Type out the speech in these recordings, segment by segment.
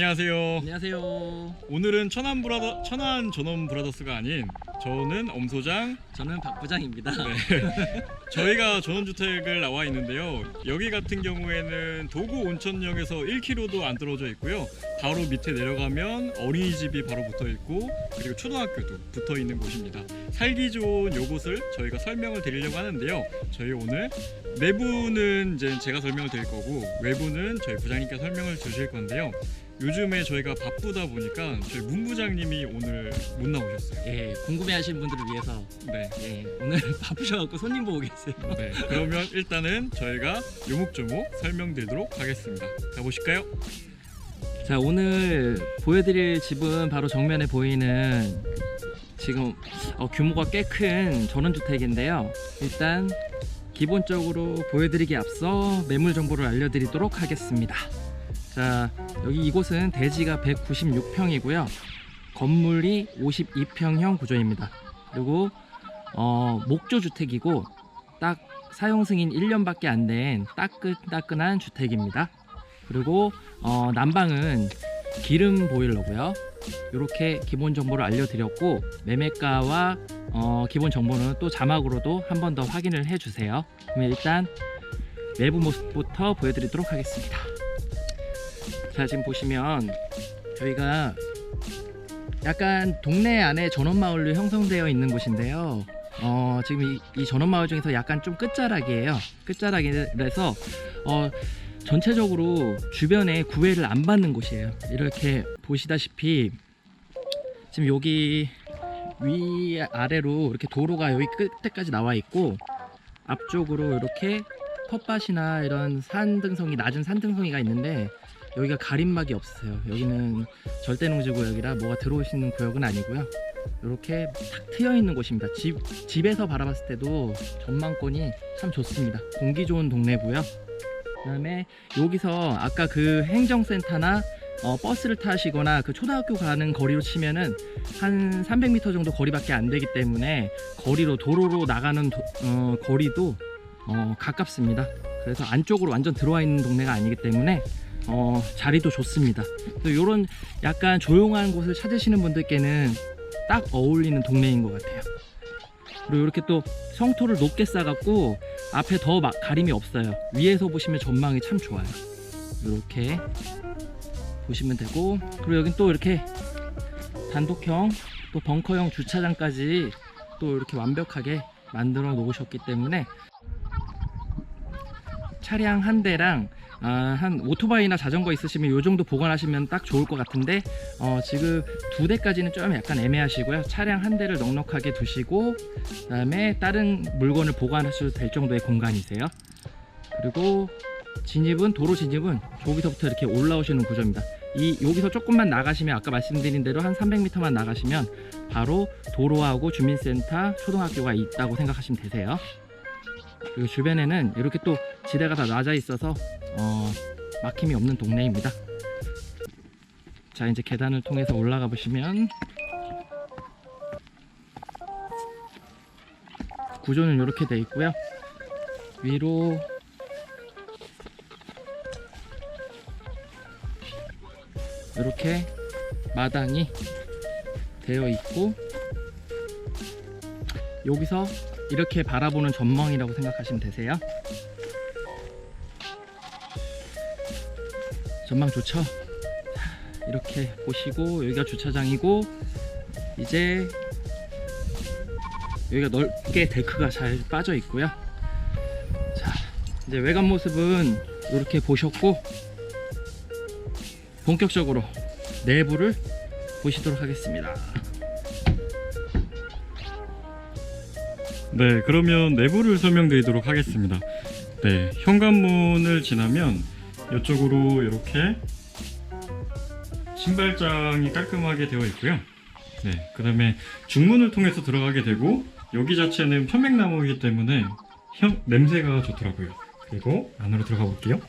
안녕하세요. 안녕하세요. 오늘은 천안 브라더 천안 전원 브라더스가 아닌 저는 엄 소장 저는 박 부장입니다. 네. 저희가 전원주택을 나와 있는데요. 여기 같은 경우에는 도구 온천역에서 1km도 안 떨어져 있고요. 바로 밑에 내려가면 어린이집이 바로 붙어 있고 그리고 초등학교도 붙어 있는 곳입니다. 살기 좋은 요곳을 저희가 설명을 드리려고 하는데요. 저희 오늘 내부는 이제 제가 설명을 드릴 거고 외부는 저희 부장님께서 설명을 주실 건데요. 요즘에 저희가 바쁘다 보니까 저희 문 부장님이 오늘 못 나오셨어요. 예, 궁금해하시는 분들을 위해서 네. 예, 오늘 바쁘셔갖고 손님 보고 계세요. 네, 그러면 일단은 저희가 요목조목 설명드리도록 하겠습니다. 가보실까요? 자, 오늘 보여드릴 집은 바로 정면에 보이는 지금 어, 규모가 꽤 큰 전원주택인데요. 일단 기본적으로 보여드리기 앞서 매물 정보를 알려드리도록 하겠습니다. 자, 여기 이곳은 대지가 196평이고요. 건물이 52평형 구조입니다. 그리고 어, 목조 주택이고 딱 사용 승인 1년밖에 안 된 따끈따끈한 주택입니다. 그리고 어, 난방은 기름 보일러고요. 이렇게 기본 정보를 알려드렸고 매매가와 어, 기본 정보는 또 자막으로도 한 번 더 확인을 해주세요. 그러면 일단 내부 모습부터 보여드리도록 하겠습니다. 자 지금 보시면 저희가 약간 동네 안에 전원마을로 형성되어 있는 곳인데요. 어, 지금 이, 이 전원마을 중에서 약간 좀 끝자락이에요. 끝자락이라서 어, 전체적으로 주변에 구애를 안 받는 곳이에요. 이렇게 보시다시피 지금 여기 위 아래로 이렇게 도로가 여기 끝에까지 나와 있고 앞쪽으로 이렇게 텃밭이나 이런 산등성이 낮은 산등성이가 있는데 여기가 가림막이 없어요. 여기는 절대농지 구역이라 뭐가 들어올 수 있는 구역은 아니고요. 이렇게 탁 트여 있는 곳입니다. 집 집에서 바라봤을 때도 전망권이 참 좋습니다. 공기 좋은 동네고요. 그 다음에 여기서 아까 그 행정센터나 어, 버스를 타시거나 그 초등학교 가는 거리로 치면은 한 300m 정도 거리밖에 안 되기 때문에 거리로 도로로 나가는 도- 어, 거리도 어, 가깝습니다. 그래서 안쪽으로 완전 들어와 있는 동네가 아니기 때문에 어, 자리도 좋습니다. 이런 약간 조용한 곳을 찾으시는 분들께는 딱 어울리는 동네인 것 같아요. 그리고 이렇게 또 성토를 높게 쌓아갖고 앞에 더 막 가림이 없어요. 위에서 보시면 전망이 참 좋아요. 이렇게 보시면 되고 그리고 여긴 또 이렇게 단독형 또 벙커형 주차장까지 또 이렇게 완벽하게 만들어 놓으셨기 때문에 차량 한 대랑 아, 한 오토바이나 자전거 있으시면 이 정도 보관하시면 딱 좋을 것 같은데 어, 지금 두 대까지는 좀 약간 애매하시고요. 차량 한 대를 넉넉하게 두시고 그 다음에 다른 물건을 보관하셔도 될 정도의 공간이세요. 그리고 진입은 도로 진입은 저기서부터 이렇게 올라오시는 구조입니다. 이 여기서 조금만 나가시면 아까 말씀드린 대로 한 300m만 나가시면 바로 도로하고 주민센터 초등학교가 있다고 생각하시면 되세요. 그리고 주변에는 이렇게 또 지대가 다 낮아 있어서 어, 막힘이 없는 동네입니다. 자 이제 계단을 통해서 올라가 보시면 구조는 이렇게 돼 있고요. 위로 이렇게 마당이 되어 있고 여기서 이렇게 바라보는 전망이라고 생각하시면 되세요. 전망 좋죠? 자, 이렇게 보시고 여기가 주차장이고 이제 여기가 넓게 데크가 잘 빠져 있고요. 자, 이제 외관 모습은 이렇게 보셨고 본격적으로 내부를 보시도록 하겠습니다. 네, 그러면 내부를 설명드리도록 하겠습니다. 네, 현관문을 지나면 이쪽으로 이렇게 신발장이 깔끔하게 되어 있고요. 네, 그 다음에 중문을 통해서 들어가게 되고 여기 자체는 편백나무이기 때문에 향 냄새가 좋더라고요. 그리고 안으로 들어가 볼게요.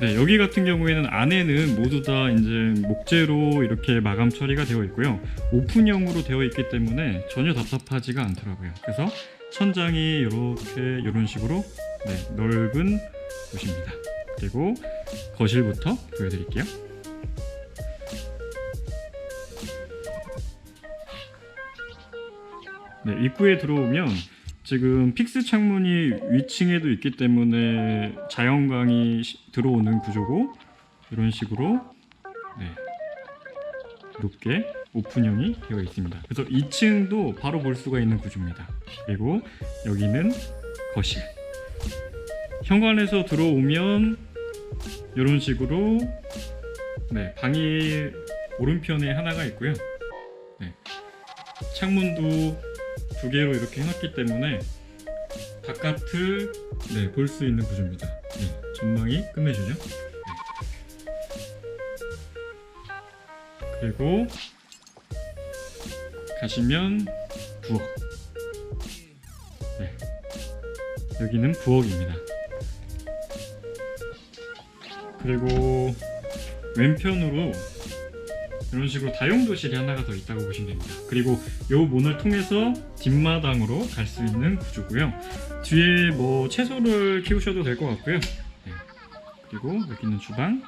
네, 여기 같은 경우에는 안에는 모두 다 이제 목재로 이렇게 마감 처리가 되어 있고요. 오픈형으로 되어 있기 때문에 전혀 답답하지가 않더라고요. 그래서 천장이 이렇게 이런 식으로 네, 넓은 곳입니다. 그리고 거실부터 보여드릴게요. 네, 입구에 들어오면 지금 픽스 창문이 위층에도 있기 때문에 자연광이 시- 들어오는 구조고 이런 식으로 네, 높게 오픈형이 되어 있습니다. 그래서 2층도 바로 볼 수가 있는 구조입니다. 그리고 여기는 거실. 현관에서 들어오면 이런 식으로 네, 방이 오른편에 하나가 있고요. 네, 창문도 두 개로 이렇게 해놨기 때문에 바깥을 네, 볼 수 있는 구조입니다. 네, 전망이 끝내주죠. 그리고 가시면 부엌. 네. 여기는 부엌입니다. 그리고 왼편으로 이런 식으로 다용도실이 하나가 더 있다고 보시면 됩니다. 그리고 이 문을 통해서 뒷마당으로 갈 수 있는 구조고요. 뒤에 뭐 채소를 키우셔도 될 것 같고요. 네. 그리고 여기는 주방.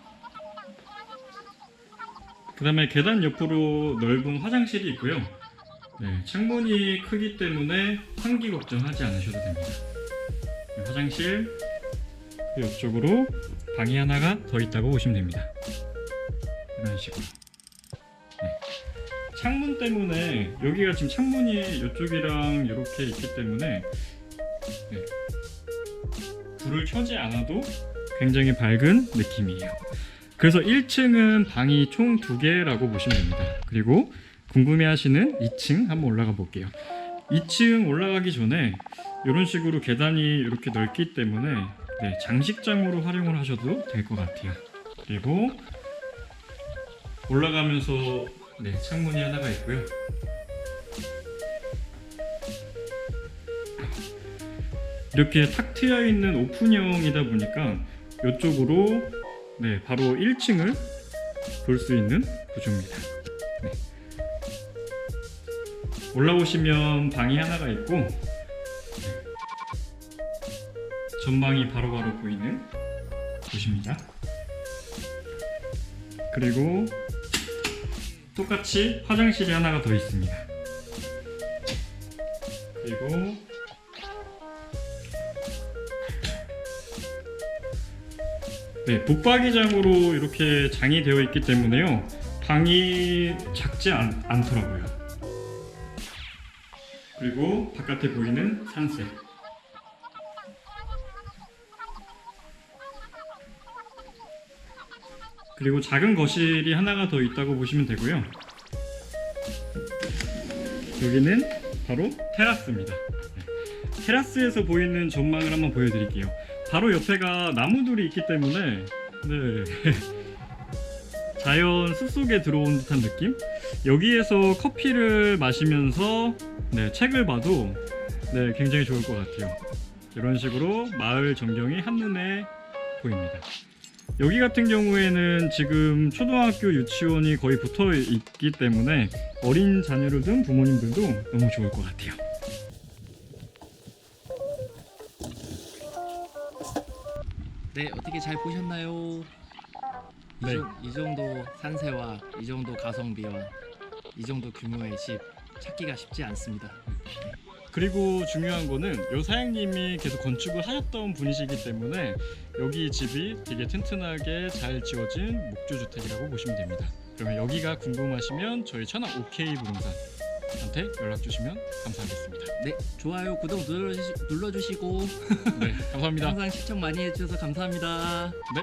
그 다음에 계단 옆으로 넓은 화장실이 있고요. 네, 창문이 크기 때문에 환기 걱정하지 않으셔도 됩니다. 네, 화장실 그 옆쪽으로 방이 하나가 더 있다고 보시면 됩니다. 이런 식으로. 네. 창문 때문에 여기가 지금 창문이 이쪽이랑 이렇게 있기 때문에 네. 불을 켜지 않아도 굉장히 밝은 느낌이에요. 그래서 1층은 방이 총 두 개라고 보시면 됩니다. 그리고 궁금해하시는 2층 한번 올라가 볼게요. 2층 올라가기 전에 이런 식으로 계단이 이렇게 넓기 때문에 네, 장식장으로 활용을 하셔도 될 것 같아요. 그리고 올라가면서 네, 창문이 하나가 있고요. 이렇게 탁 트여 있는 오픈형이다 보니까 이쪽으로 네, 바로 1층을 볼 수 있는 구조입니다. 네. 올라오시면 방이 하나가 있고 네. 전망이 바로 바로 보이는 곳입니다. 그리고 똑같이 화장실이 하나가 더 있습니다. 그리고 네, 북박이장으로 이렇게 장이 되어 있기 때문에요. 방이 작지 않, 않더라고요. 그리고 바깥에 보이는 산세. 그리고 작은 거실이 하나가 더 있다고 보시면 되고요. 여기는 바로 테라스입니다. 네. 테라스에서 보이는 전망을 한번 보여드릴게요. 바로 옆에가 나무들이 있기 때문에 네. 자연 숲속에 들어온 듯한 느낌? 여기에서 커피를 마시면서 네, 책을 봐도 네, 굉장히 좋을 것 같아요. 이런 식으로 마을 전경이 한눈에 보입니다. 여기 같은 경우에는 지금 초등학교 유치원이 거의 붙어 있기 때문에 어린 자녀를 둔 부모님들도 너무 좋을 것 같아요. 잘 보셨나요? 이, 네. 정, 이 정도 산세와 이 정도 가성비와 이 정도 규모의 집 찾기가 쉽지 않습니다. 그리고 중요한 거는 요 사장님이 계속 건축을 하셨던 분이시기 때문에 여기 집이 되게 튼튼하게 잘 지어진 목조 주택이라고 보시면 됩니다. 그러면 여기가 궁금하시면 저희 천안 OK 부동산 한테 연락 주시면 감사하겠습니다. 네, 좋아요, 구독 눌러주시, 눌러주시고 네, 감사합니다. 항상 시청 많이 해주셔서 감사합니다. 네.